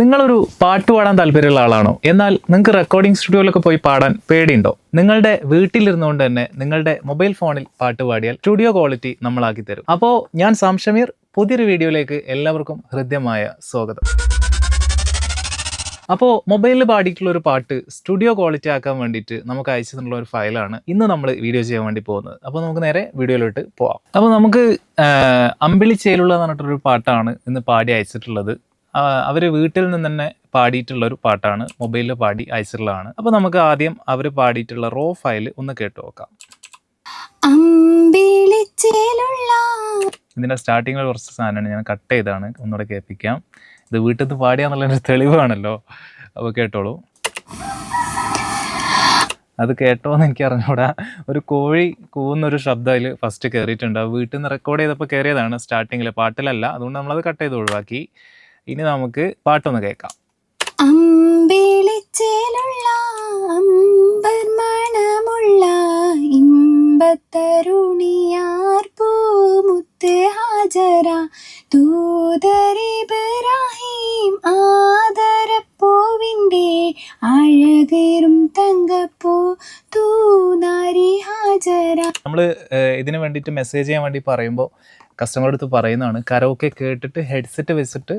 നിങ്ങളൊരു പാട്ട് പാടാൻ താല്പര്യമുള്ള ആളാണോ? എന്നാൽ നിങ്ങൾക്ക് റെക്കോർഡിംഗ് സ്റ്റുഡിയോയിലൊക്കെ പോയി പാടാൻ പേടിയുണ്ടോ? നിങ്ങളുടെ വീട്ടിലിരുന്നുകൊണ്ട് തന്നെ നിങ്ങളുടെ മൊബൈൽ ഫോണിൽ പാട്ട് പാടിയാൽ സ്റ്റുഡിയോ ക്വാളിറ്റി നമ്മളാക്കി തരും അപ്പോൾ ഞാൻ സാംഷമീർ പുതിയൊരു വീഡിയോയിലേക്ക് എല്ലാവർക്കും ഹൃദ്യമായ സ്വാഗതം. അപ്പോൾ മൊബൈലിൽ പാടിയിട്ടുള്ള ഒരു പാട്ട് സ്റ്റുഡിയോ ക്വാളിറ്റി ആക്കാൻ വേണ്ടിയിട്ട് നമുക്ക് അയച്ചു തന്നിട്ടുള്ള ഒരു ഫയലാണ് ഇന്ന് നമ്മൾ വീഡിയോ ചെയ്യാൻ വേണ്ടി പോകുന്നത്. അപ്പോൾ നമുക്ക് നേരെ വീഡിയോയിലോട്ട് പോവാം. അപ്പോൾ നമുക്ക് അമ്പിളി അമ്പിളിച്ചേലുള്ള എന്ന് പറഞ്ഞിട്ടൊരു പാട്ടാണ് ഇന്ന് പാടി അയച്ചിട്ടുള്ളത്. അവർ വീട്ടിൽ നിന്ന് തന്നെ പാടിയിട്ടുള്ള ഒരു പാട്ടാണ്. മൊബൈലിൽ പാടി അയച്ചിട്ടുള്ളതാണ് അപ്പോൾ നമുക്ക് ആദ്യം അവർ പാടിയിട്ടുള്ള റോ ഫയൽ ഒന്ന് കേട്ടു നോക്കാം. ഇതിന്റെ സ്റ്റാർട്ടിങ്ങിൽ കുറച്ച് സാധനമാണ് ഞാൻ കട്ട് ചെയ്താണ് ഒന്നുകൂടെ കേൾപ്പിക്കാം. ഇത് വീട്ടിൽ നിന്ന് പാടിയാന്നുള്ളൊരു തെളിവാണല്ലോ. അപ്പോൾ കേട്ടോളൂ. അത് കേട്ടോന്ന് എനിക്ക് അറിഞ്ഞൂടാ. ഒരു കോഴി കൂവുന്നൊരു ശബ്ദം അതിൽ ഫസ്റ്റ് കയറിയിട്ടുണ്ട് വീട്ടിൽ നിന്ന് റെക്കോർഡ് ചെയ്തപ്പോൾ കയറിയതാണ് സ്റ്റാർട്ടിങ്ങിൽ പാട്ടിലല്ല. അതുകൊണ്ട് നമ്മളത് കട്ട് ചെയ്ത് ഒഴിവാക്കി. ഇനി നമുക്ക് പാട്ടൊന്ന് കേൾക്കാം. അമ്പിളിച്ചേലുള്ള അമ്പർ മണമുള്ള ഇമ്പത്തരുണിയാർ പൂമുത്ത് ഹാജര. ദൂതരിബ്രാഹിം നമ്മൾ ഇതിന് വേണ്ടിയിട്ട് മെസ്സേജ് ചെയ്യാൻ വേണ്ടി പറയുമ്പോൾ കസ്റ്റമറുടെ അടുത്ത് പറയുന്നതാണ് കരോക്കെ കേട്ടിട്ട് ഹെഡ്സെറ്റ് വെച്ചിട്ട്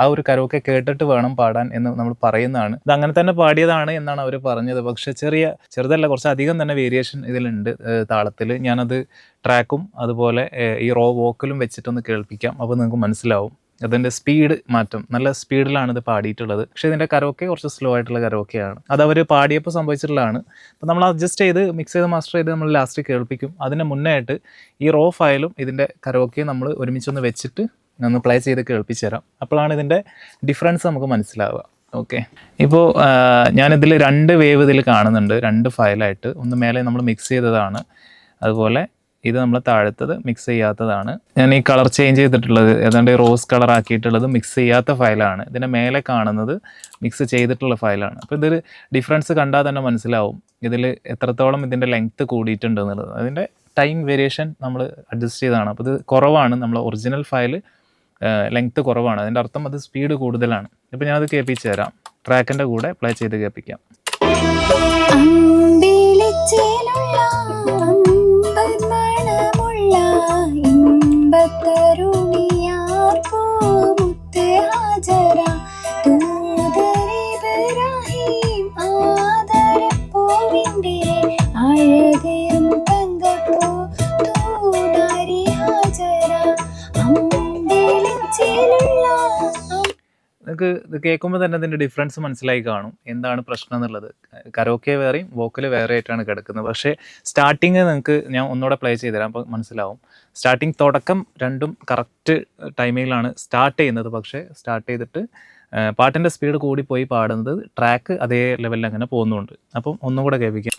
ആ ഒരു കരോക്കെ കേട്ടിട്ട് വേണം പാടാൻ എന്ന് നമ്മൾ പറയുന്നതാണ്. ഇത് അങ്ങനെ തന്നെ പാടിയതാണ് എന്നാണ് അവർ പറഞ്ഞത്. പക്ഷെ ചെറിയ ചെറുതല്ല കുറച്ച് അധികം തന്നെ വേരിയേഷൻ ഇതിലുണ്ട് താളത്തിൽ. ഞാനത് ട്രാക്കും അതുപോലെ ഈ റോ വോക്കലും വെച്ചിട്ടൊന്ന് കേൾപ്പിക്കാം. അപ്പോൾ നിങ്ങൾക്ക് മനസ്സിലാവും. അതിന്റെ സ്പീഡ് മാറ്റം നല്ല സ്പീഡിലാണ് ഇത് പാടിയിട്ടുള്ളത്. പക്ഷേ ഇതിന്റെ കരോക്കെ കുറച്ച് സ്ലോ ആയിട്ടുള്ള കരോക്കെയാണ്. അത് അവർ പാടിയപ്പോൾ സംഭവിച്ചിട്ടുള്ളതാണ്. അപ്പോൾ നമ്മൾ അഡ്ജസ്റ്റ് ചെയ്ത് മിക്സ് ചെയ്ത് മാസ്റ്റർ ചെയ്ത് നമ്മൾ ലാസ്റ്റ് കേൾപ്പിക്കും. അതിന് മുന്നേ ആയിട്ട് ഈ റോ ഫയലും ഇതിന്റെ കരവൊക്കെയും നമ്മൾ ഒരുമിച്ചൊന്ന് വെച്ചിട്ട് ഒന്ന് പ്ലേ ചെയ്ത് കേൾപ്പിച്ച് തരാം. അപ്പോഴാണ് ഇതിന്റെ ഡിഫറൻസ് നമുക്ക് മനസ്സിലാവുക. ഓക്കെ ഇപ്പോൾ ഞാനിതിൽ രണ്ട് വേവ് ഇതിൽ കാണുന്നുണ്ട്. രണ്ട് ഫയലായിട്ട് ഒന്ന് മേലെ നമ്മൾ മിക്സ് ചെയ്തതാണ്. അതുപോലെ ഇത് നമ്മൾ താഴത്തത് മിക്സ് ചെയ്യാത്തതാണ്. ഞാൻ ഈ കളർ ചേഞ്ച് ചെയ്തിട്ടുള്ളത് ഏതാണ്ട് റോസ് കളർ ആക്കിയിട്ടുള്ളത് മിക്സ് ചെയ്യാത്ത ഫയലാണ് ഇതിന്റെ മേലെ കാണുന്നത് മിക്സ് ചെയ്തിട്ടുള്ള ഫയലാണ് അപ്പോൾ ഇതൊരു ഡിഫറൻസ് കണ്ടാൽ തന്നെ മനസ്സിലാവും ഇതിൽ എത്രത്തോളം ഇതിന്റെ ലെങ്ത്ത് കൂടിയിട്ടുണ്ട് എന്നുള്ളത്. അതിന്റെ ടൈം വേരിയേഷൻ നമ്മൾ അഡ്ജസ്റ്റ് ചെയ്തതാണ്. അപ്പോൾ ഇത് കുറവാണ്. നമ്മൾ ഒറിജിനൽ ഫയൽ ലെങ്ത്ത് കുറവാണ്. അതിന്റെ അർത്ഥം അത് സ്പീഡ് കൂടുതലാണ്. ഇപ്പോൾ ഞാനത് കേൾപ്പിച്ച് തരാം. ട്രാക്കിന്റെ കൂടെ പ്ലേ ചെയ്ത് കേൾപ്പിക്കാം. നിങ്ങൾക്ക് ഇത് കേൾക്കുമ്പോൾ തന്നെ അതിന്റെ ഡിഫറൻസ് മനസ്സിലായി കാണും. എന്താണ് പ്രശ്നം എന്നുള്ളത്. കരോക്കെ വേറെയും വോക്കൽ വേറെ ആയിട്ടാണ് കിടക്കുന്നത്. പക്ഷേ സ്റ്റാർട്ടിങ് നിങ്ങൾക്ക് ഞാൻ ഒന്നുകൂടെ പ്ലേ ചെയ്ത് തരാം അപ്പോൾ മനസ്സിലാവും. സ്റ്റാർട്ടിങ് തുടക്കം രണ്ടും കറക്റ്റ് ടൈമിലാണ് സ്റ്റാർട്ട് ചെയ്യുന്നത്. പക്ഷേ സ്റ്റാർട്ട് ചെയ്തിട്ട് പാട്ടിന്റെ സ്പീഡ് കൂടി പോയി പാടുന്നത് ട്രാക്ക് അതേ ലെവലിൽ അങ്ങനെ പോകുന്നുണ്ട്. അപ്പം ഒന്നും കൂടെ കേൾപ്പിക്കാം.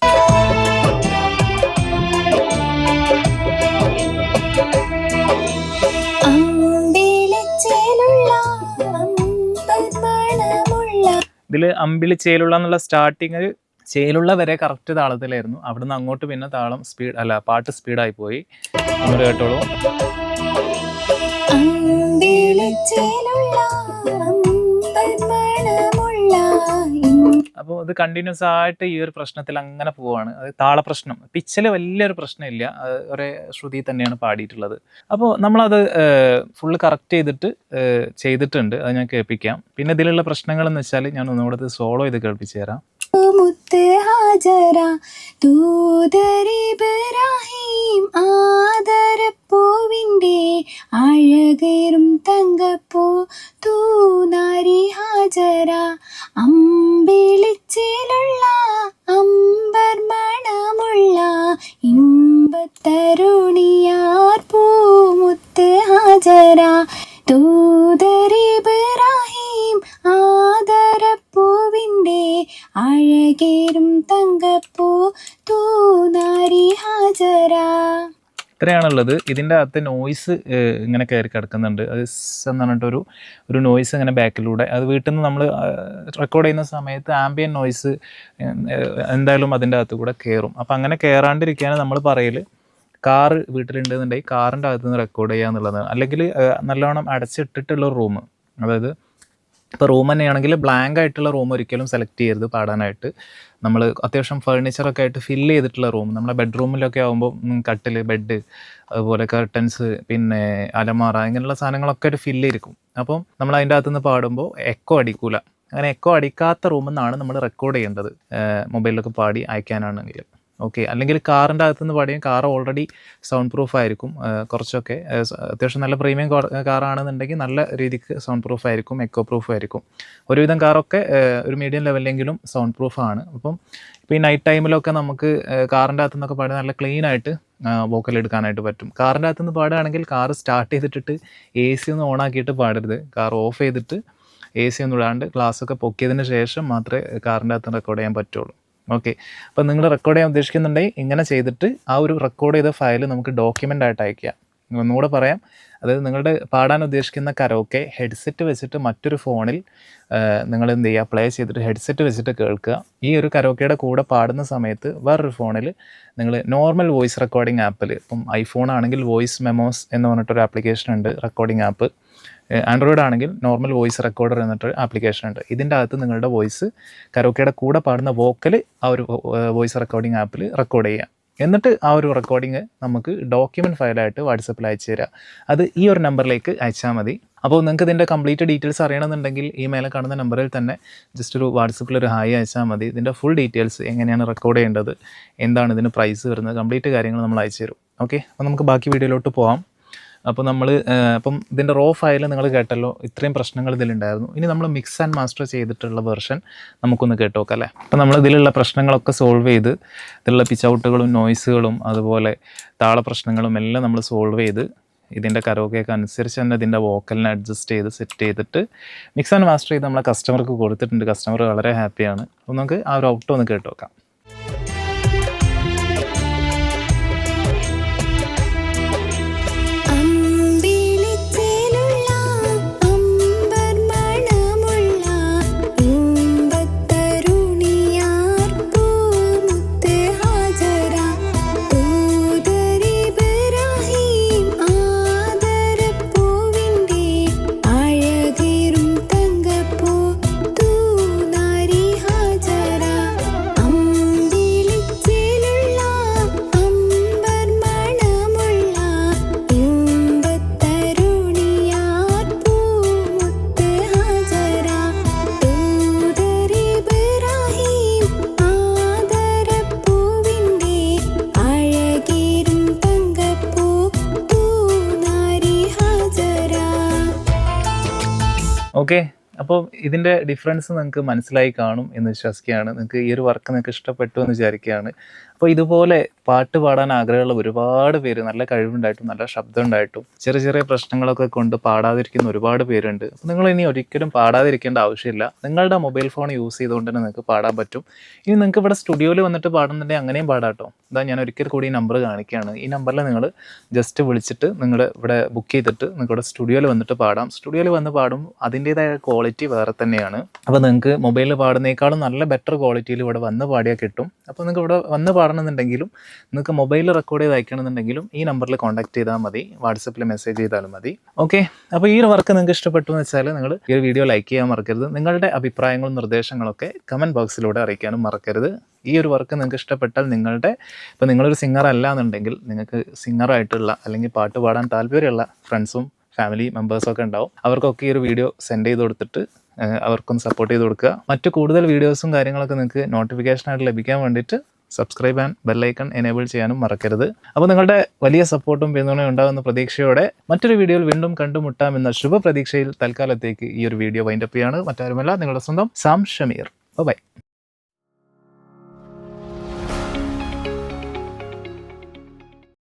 ഇതിൽ അമ്പിളി ചേലുള്ള എന്നുള്ള സ്റ്റാർട്ടിങ് ചേലുള്ള വരെ കറക്റ്റ് താളത്തിലായിരുന്നു. അവിടുന്ന് അങ്ങോട്ട് പിന്നെ താളം സ്പീഡ് അല്ല പാട്ട് സ്പീഡായി പോയി. നമ്മൾ കേട്ടോളൂ. അപ്പോൾ അത് കണ്ടിന്യൂസ് ആയിട്ട് ഈ ഒരു പ്രശ്നത്തിൽ അങ്ങനെ പോവാണ്. അത് താളപ്രശ്നം പിച്ചിൽ വലിയൊരു പ്രശ്നമില്ല. ഒരേ ശ്രുതി തന്നെയാണ് പാടിയിട്ടുള്ളത്. അപ്പോൾ നമ്മളത് ഫുള്ള് കറക്റ്റ് ചെയ്തിട്ട് ചെയ്തിട്ടുണ്ട്. അത് ഞാൻ കേൾപ്പിക്കാം. പിന്നെ ഇതിലുള്ള പ്രശ്നങ്ങൾ എന്ന് വെച്ചാൽ ഞാൻ ഒന്നുകൂടെ സോളോ ചെയ്ത് കേൾപ്പിച്ചു തരാം. മുത്ത് ഹാജര തങ്കപ്പൂ തൂനാരി ഹാജര അമ്പിളിച്ചിലുള്ള ദൂതരിബ്രാഹിം ആദരപ്പൂവിന്റെ അഴകേറും തങ്കപ്പൂ തൂനാരി ഹാജര. ഇത്രയാണുള്ളത്. ഇതിന്റെ അകത്ത് നോയ്സ് ഇങ്ങനെ കയറി കിടക്കുന്നുണ്ട്. അത് എന്ന് പറഞ്ഞിട്ടൊരു ഒരു നോയ്സ് ഇങ്ങനെ ബാക്കിലൂടെ അത് വീട്ടിൽ നിന്ന് നമ്മൾ റെക്കോർഡ് ചെയ്യുന്ന സമയത്ത് ആംബിയൻ നോയ്സ് എന്തായാലും അതിന്റെ അകത്ത് കൂടെ കയറും. അപ്പം അങ്ങനെ കയറാണ്ടിരിക്കാൻ നമ്മൾ പറയൽ കാറ് വീട്ടിലുണ്ടെന്നുണ്ടെങ്കിൽ കാറിന്റെ അകത്ത് നിന്ന് റെക്കോർഡ് ചെയ്യുക എന്നുള്ളത് അല്ലെങ്കിൽ നല്ലോണം അടച്ചിട്ടിട്ടുള്ള റൂം അതായത് ഇപ്പോൾ റൂം തന്നെയാണെങ്കിൽ ബ്ലാങ്ക് ആയിട്ടുള്ള റൂം ഒരിക്കലും സെലക്ട് ചെയ്യരുത് പാടാനായിട്ട്. നമ്മൾ അത്യാവശ്യം ഫർണിച്ചറൊക്കെ ആയിട്ട് ഫില്ല് ചെയ്തിട്ടുള്ള റൂം നമ്മുടെ ബെഡ്റൂമിലൊക്കെ ആകുമ്പോൾ കട്ടിൽ ബെഡ് അതുപോലെ കർട്ടൻസ് പിന്നെ അലമാറ ഇങ്ങനെയുള്ള സാധനങ്ങളൊക്കെ ഒരു ഫില്ല് ചെയ്തിരിക്കും. അപ്പം നമ്മൾ അതിന്റെ അകത്തുനിന്ന് പാടുമ്പോൾ എക്കോ അടിക്കൂല. അങ്ങനെ എക്കോ അടിക്കാത്ത റൂമിൽ നിന്നാണ് നമ്മൾ റെക്കോർഡ് ചെയ്യേണ്ടത്. മൊബൈലിലൊക്കെ പാടി അയക്കാനാണെങ്കിൽ. ഓക്കെ അല്ലെങ്കിൽ കാറിന്റെ അകത്തുനിന്ന് പാടിയാൽ കാർ ഓൾറെഡി സൗണ്ട് പ്രൂഫ് ആയിരിക്കും കുറച്ചൊക്കെ അത്യാവശ്യം നല്ല പ്രീമിയം കാറാണെന്നുണ്ടെങ്കിൽ നല്ല രീതിക്ക് സൗണ്ട് പ്രൂഫ് ആയിരിക്കും എക്കോ പ്രൂഫ് ആയിരിക്കും. ഒരുവിധം കാറൊക്കെ ഒരു മീഡിയം ലെവലിലെങ്കിലും സൗണ്ട് പ്രൂഫ് ആണ്. അപ്പം ഇപ്പോൾ ഈ നൈറ്റ് ടൈമിലൊക്കെ നമുക്ക് കാറിന്റെ അകത്തു നിന്നൊക്കെ പാടി നല്ല ക്ലീൻ ആയിട്ട് വോക്കൽ എടുക്കാനായിട്ട് പറ്റും. കാറിന്റെ അകത്തുനിന്ന് പാടുകയാണെങ്കിൽ കാർ സ്റ്റാർട്ട് ചെയ്തിട്ടിട്ട് എ സി ഒന്ന് ഓൺ ആക്കിയിട്ട് പാടരുത്. കാർ ഓഫ് ചെയ്തിട്ട് എ സി ഒന്നും ഇടാണ്ട് ഗ്ലാസ് ഒക്കെ പൊക്കിയതിന് ശേഷം മാത്രമേ കാറിന്റെ അകത്ത് റെക്കോർഡ് ചെയ്യാൻ പറ്റുള്ളൂ. ഓക്കെ അപ്പോൾ നിങ്ങൾ റെക്കോർഡ് ചെയ്യാൻ ഉദ്ദേശിക്കുന്നുണ്ടെങ്കിൽ ഇങ്ങനെ ചെയ്തിട്ട് ആ ഒരു റെക്കോർഡ് ചെയ്ത ഫയൽ നമുക്ക് ഡോക്യുമെന്റ് ആയിട്ട് അയക്കുക ഒന്നുകൂടെ പറയാം. അതായത് നിങ്ങളുടെ പാടാൻ ഉദ്ദേശിക്കുന്ന കരോക്കെ ഹെഡ്സെറ്റ് വെച്ചിട്ട് മറ്റൊരു ഫോണിൽ നിങ്ങൾ എന്ത് ചെയ്യുക? പ്ലേ ചെയ്തിട്ട് ഹെഡ്സെറ്റ് വെച്ചിട്ട് കേൾക്കുക. ഈ ഒരു കരോക്കയുടെ കൂടെ പാടുന്ന സമയത്ത് വേറൊരു ഫോണിൽ നിങ്ങൾ നോർമൽ വോയിസ് റെക്കോർഡിംഗ് ആപ്പിൽ ഇപ്പം ഐഫോൺ ആണെങ്കിൽ വോയിസ് മെമോസ് എന്ന് പറഞ്ഞിട്ടൊരു ആപ്ലിക്കേഷൻ ഉണ്ട് റെക്കോർഡിംഗ് ആപ്പ് ആൻഡ്രോയിഡ് ആണെങ്കിൽ നോർമൽ വോയിസ് റെക്കോർഡർ എന്നിട്ടൊരു ആപ്ലിക്കേഷൻ ഉണ്ട്. ഇതിന്റെ അകത്ത് നിങ്ങളുടെ വോയിസ് കരോക്കയുടെ കൂടെ പാടുന്ന വോക്കൽ ആ ഒരു വോയിസ് റെക്കോർഡിംഗ് ആപ്പിൽ റെക്കോർഡ് ചെയ്യാം. എന്നിട്ട് ആ ഒരു റെക്കോർഡിങ് നമുക്ക് ഡോക്യുമെന്റ് ഫയലായിട്ട് വാട്സപ്പിൽ അയച്ചു തരാം. അത് ഈ ഒരു നമ്പറിലേക്ക് അയച്ചാൽ മതി. അപ്പോൾ നിങ്ങൾക്ക് ഇതിന്റെ കംപ്ലീറ്റ് ഡീറ്റെയിൽസ് അറിയണമെന്നുണ്ടെങ്കിൽ ഈ മേലെ കാണുന്ന നമ്പറിൽ തന്നെ ജസ്റ്റ് ഒരു വാട്സപ്പിൽ ഒരു ഹായ് അയച്ചാൽ മതി. ഇതിന്റെ ഫുൾ ഡീറ്റെയിൽസ് എങ്ങനെയാണ് റെക്കോർഡ് ചെയ്യേണ്ടത് എന്താണ് ഇതിന് പ്രൈസ് വരുന്നത് കംപ്ലീറ്റ് കാര്യങ്ങൾ നമ്മൾ അയച്ചു തരും. ഓക്കെ അപ്പോൾ നമുക്ക് ബാക്കി വീഡിയോയിലോട്ട് പോകാം അപ്പോൾ നമ്മൾ അപ്പം ഇതിന്റെ റോ ഫയൽ നിങ്ങൾ കേട്ടല്ലോ ഇത്രയും പ്രശ്നങ്ങൾ ഇതിലുണ്ടായിരുന്നു. ഇനി നമ്മൾ മിക്സ് ആൻഡ് മാസ്റ്റർ ചെയ്തിട്ടുള്ള വെർഷൻ നമുക്കൊന്ന് കേട്ട് നോക്കാം അല്ലേ? അപ്പോൾ നമ്മൾ ഇതിലുള്ള പ്രശ്നങ്ങളൊക്കെ സോൾവ് ചെയ്ത് ഇതിലുള്ള പിച്ച് ഔട്ടുകളും നോയ്സുകളും അതുപോലെ താള പ്രശ്നങ്ങളും എല്ലാം നമ്മൾ സോൾവ് ചെയ്ത് ഇതിന്റെ കരോഗയൊക്കെ അനുസരിച്ച് തന്നെ ഇതിന്റെ വോക്കലിനെ അഡ്ജസ്റ്റ് ചെയ്ത് സെറ്റ് ചെയ്തിട്ട് മിക്സ് ആൻഡ് മാസ്റ്റർ ചെയ്ത് നമ്മളെ കസ്റ്റമർക്ക് കൊടുത്തിട്ടുണ്ട്. കസ്റ്റമർ വളരെ ഹാപ്പിയാണ് അപ്പോൾ നമുക്ക് ആ ഒരു ഔട്ട് ഒന്ന് കേട്ട് ഓക്കെ അപ്പോൾ ഇതിന്റെ ഡിഫറൻസ് നിങ്ങൾക്ക് മനസ്സിലായി കാണും എന്ന് വിശ്വസിക്കുകയാണ്. നിങ്ങൾക്ക് ഈ ഒരു വർക്ക് നിങ്ങൾക്ക് ഇഷ്ടപ്പെട്ടു എന്ന് വിചാരിക്കുകയാണ്. അപ്പോൾ ഇതുപോലെ പാട്ട് പാടാൻ ആഗ്രഹമുള്ള ഒരുപാട് പേര് നല്ല കഴിവുണ്ടായിട്ടും നല്ല ശബ്ദം ഉണ്ടായിട്ടും ചെറിയ ചെറിയ പ്രശ്നങ്ങളൊക്കെ കൊണ്ട് പാടാതിരിക്കുന്ന ഒരുപാട് പേരുണ്ട്. അപ്പോൾ നിങ്ങൾ ഇനി ഒരിക്കലും പാടാതിരിക്കേണ്ട ആവശ്യമില്ല. നിങ്ങളുടെ മൊബൈൽ ഫോൺ യൂസ് ചെയ്തുകൊണ്ട് തന്നെ നിങ്ങൾക്ക് പാടാൻ പറ്റും. ഇനി നിങ്ങൾക്ക് ഇവിടെ സ്റ്റുഡിയോയിൽ വന്നിട്ട് പാടുന്നുണ്ടെങ്കിൽ അങ്ങനെയും പാടാട്ടോ ഇതാ ഞാൻ ഒരിക്കൽ കൂടി ഈ നമ്പർ കാണിക്കുകയാണ്. ഈ നമ്പറിൽ നിങ്ങൾ ജസ്റ്റ് വിളിച്ചിട്ട് നിങ്ങൾ ഇവിടെ ബുക്ക് ചെയ്തിട്ട് നിങ്ങളുടെ സ്റ്റുഡിയോയിൽ വന്നിട്ട് പാടാം. സ്റ്റുഡിയോയിൽ വന്ന് പാടും അതിന്റെതായ ക്വാളിറ്റി വേറെ തന്നെയാണ്. അപ്പോൾ നിങ്ങൾക്ക് മൊബൈലിൽ പാടുന്നേക്കാളും നല്ല ബെറ്റർ ക്വാളിറ്റിയിൽ ഇവിടെ വന്ന് പാടിയാൽ കിട്ടും. അപ്പോൾ നിങ്ങൾക്ക് ഇവിടെ വന്ന് പാടണമെന്നുണ്ടെങ്കിലും നിങ്ങൾക്ക് മൊബൈലിൽ റെക്കോർഡ് ചെയ്ത് അയക്കണമെന്നുണ്ടെങ്കിലും ഈ നമ്പറിൽ കോൺടാക്ട് ചെയ്താൽ മതി. വാട്സപ്പിൽ മെസ്സേജ് ചെയ്താലും മതി. ഓക്കെ അപ്പോൾ ഈ ഒരു വർക്ക് നിങ്ങൾക്ക് ഇഷ്ടപ്പെട്ടു എന്ന് വെച്ചാൽ നിങ്ങൾ ഈ ഒരു വീഡിയോ ലൈക്ക് ചെയ്യാൻ മറക്കരുത്. നിങ്ങളുടെ അഭിപ്രായങ്ങളും നിർദ്ദേശങ്ങളൊക്കെ കമന്റ് ബോക്സിലൂടെ അറിയിക്കാനും മറക്കരുത്. ഈ ഒരു വർക്ക് നിങ്ങൾക്ക് ഇഷ്ടപ്പെട്ടാൽ നിങ്ങളുടെ ഇപ്പോൾ നിങ്ങളൊരു സിംഗർ അല്ല എന്നുണ്ടെങ്കിൽ നിങ്ങൾക്ക് സിംഗറായിട്ടുള്ള അല്ലെങ്കിൽ പാട്ട് പാടാൻ താല്പര്യമുള്ള ഫ്രണ്ട്സും ഫാമിലി മെമ്പേഴ്സൊക്കെ ഉണ്ടാവും. അവർക്കൊക്കെ ഈ ഒരു വീഡിയോ സെൻഡ് ചെയ്ത് കൊടുത്തിട്ട് അവർക്കൊന്ന് സപ്പോർട്ട് ചെയ്ത് കൊടുക്കുക. മറ്റു കൂടുതൽ വീഡിയോസും കാര്യങ്ങളൊക്കെ നിങ്ങൾക്ക് നോട്ടിഫിക്കേഷനായിട്ട് ലഭിക്കാൻ വേണ്ടിയിട്ട് സബ്സ്ക്രൈബ് ആൻഡ് ബെല്ലൈക്കൺ എനേബിൾ ചെയ്യാനും മറക്കരുത്. അപ്പോൾ നിങ്ങളുടെ വലിയ സപ്പോർട്ടും പിന്തുണയും ഉണ്ടാകുന്ന പ്രതീക്ഷയോടെ മറ്റൊരു വീഡിയോയിൽ വീണ്ടും കണ്ടുമുട്ടാമെന്ന ശുഭപ്രതീക്ഷയിൽ തൽക്കാലത്തേക്ക് ഈ ഒരു വീഡിയോ വൈൻഡപ്പ് ചെയ്യാണ്. മറ്റാരുമല്ല നിങ്ങളുടെ സ്വന്തം സാം ഷമീർ. ബൈ